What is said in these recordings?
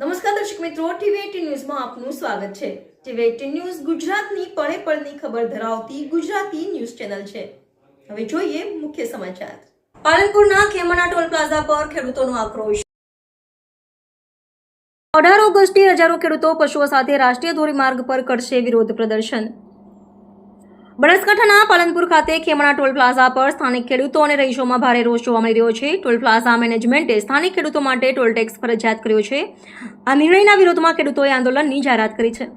નમસ્કાર દર્શક મિત્રો, ટીવી ન્યૂઝમાં આપનું સ્વાગત છે. ટીવી એટીન ન્યૂઝ ગુજરાતની પળે પળની ખબર ધરાવતી ગુજરાતી ન્યૂઝ ચેનલ છે. હવે જોઈએ મુખ્ય સમાચાર. પાલનપુરના ખેમણા ટોલ પ્લાઝા પર ખેડૂતોનો આક્રોશ. અઢાર ઓગસ્ટે હજારો ખેડૂતો પશુઓ સાથે રાષ્ટ્રીય ધોરીમાર્ગ પર કરશે વિરોધ પ્રદર્શન. બનાસકાંઠાના પાલનપુર ખાતે ખેમણા ટોલ પ્લાઝા પર સ્થાનિક ખેડૂતો અને રહીશોમાં ભારે રોષ જોવા મળી રહ્યો છે. ટોલ પ્લાઝા મેનેજમેન્ટે સ્થાનિક ખેડૂતો માટે ટોલ ટેક્સ ફરજિયાત કર્યો છે. આ નિર્ણયના વિરોધમાં ખેડૂતોએ આંદોલનની જાહેરાત કરી છે.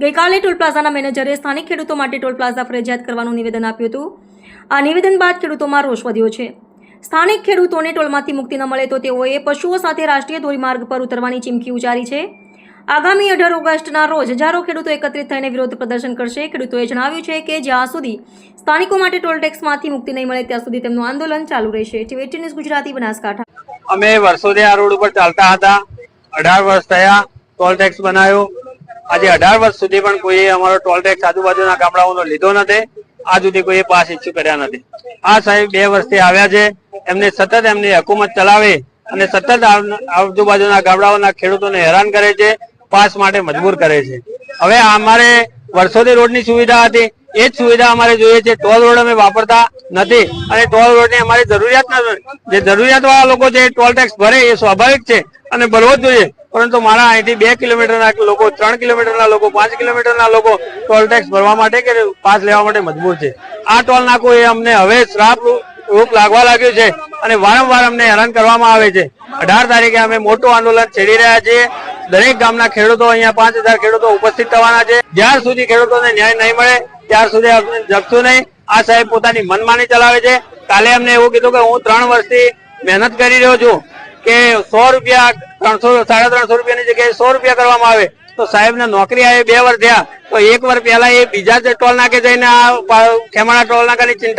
ગઈકાલે ટોલ પ્લાઝાના મેનેજરે સ્થાનિક ખેડૂતો માટે ટોલ પ્લાઝા ફરજિયાત કરવાનું નિવેદન આપ્યું હતું. આ નિવેદન બાદ ખેડૂતોમાં રોષ વધ્યો છે. સ્થાનિક ખેડૂતોને ટોલમાંથી મુક્તિ ન મળે તો તેઓએ પશુઓ સાથે રાષ્ટ્રીય ધોરીમાર્ગ પર ઉતરવાની ચીમકી ઉચ્ચારી છે. આગામી અઢાર ઓગસ્ટના રોજ હજારો ખેડૂતો એકત્રિત થઈને વિરોધ પ્રદર્શન કરશે. ખેડૂતોએ જણાવ્યું છે કે જ્યાં સુધી સ્થાનિકો માટે ટોલ ટેક્સમાંથી મુક્તિ નહીં મળે, ત્યાં સુધી તેમનું આંદોલન ચાલુ રહેશે. TV news Gujarati, Banaskantha. અમે વર્ષોથી આ રોડ ઉપર ચાલતા હતા. અઢાર વર્ષ થયા ટોલ ટેક્સ બનાવ્યો. આજે અઢાર વર્ષ સુધી પણ કોઈએ અમારો ટોલ ટેક્સ આજુબાજુના ગામડાઓનો લીધો નથી. આજ સુધી કોઈએ પાસ ઇસ્યુ કર્યા નથી. આ સાહેબ બે વર્ષથી આવ્યા છે. એમને સતત એમની હકુમત ચલાવે અને સતત આજુબાજુના ગામડાઓના ખેડૂતોને હેરાન કરે છે. પાસ માટે મજબૂર કરે છે. હવે અમારે વર્ષોથી રોડની સુવિધા હતી, એ જ સુવિધા અમારે જોઈએ છે. ટોલ રોડ અમે વાપરતા નથી અને ટોલ રોડની અમારી જરૂરિયાત નથી જે જરૂરિયાત વાળા લોકો છે ટોલ ટેક્સ ભરે, એ સ્વાભાવિક છે અને ભરવો જ જોઈએ. પરંતુ મારા અહીંથી બે કિલોમીટરના લોકો, ત્રણ કિલોમીટરના લોકો, પાંચ કિલોમીટરના લોકો ટોલ ટેક્સ ભરવા માટે કે પાસ લેવા માટે મજબૂર છે. આ ટોલ નાકો એ અમને હવે શ્રાપ રૂપ લાગવા લાગ્યું છે અને વારંવાર અમને હેરાન કરવામાં આવે છે. અઢાર તારીખે અમે મોટું આંદોલન છેડી રહ્યા છીએ. દરેક ગામના ખેડૂતો અહીંયા પાંચ હજાર ખેડૂતો ઉપસ્થિત થવાના છે. જ્યાર સુધી ખેડૂતોને ન્યાય નહીં મળે, ત્યાર સુધી જગશું નહીં. આ સાહેબ પોતાની મનમાની ચલાવે છે. કાલે અમને એવું કીધું કે હું ત્રણ વર્ષથી મહેનત કરી રહ્યો છું કે સો રૂપિયા ત્રણસો, સાડા ત્રણસો રૂપિયાની જગ્યાએ સો રૂપિયા કરવામાં આવે. તો સાહેબને નોકરી આવે બે વર્ષ થયા. તો એક વર્ષ પહેલા એ બીજા ટોલ નાકે જઈને આ ખેમાણા ટોલ નાકાની ચિંતા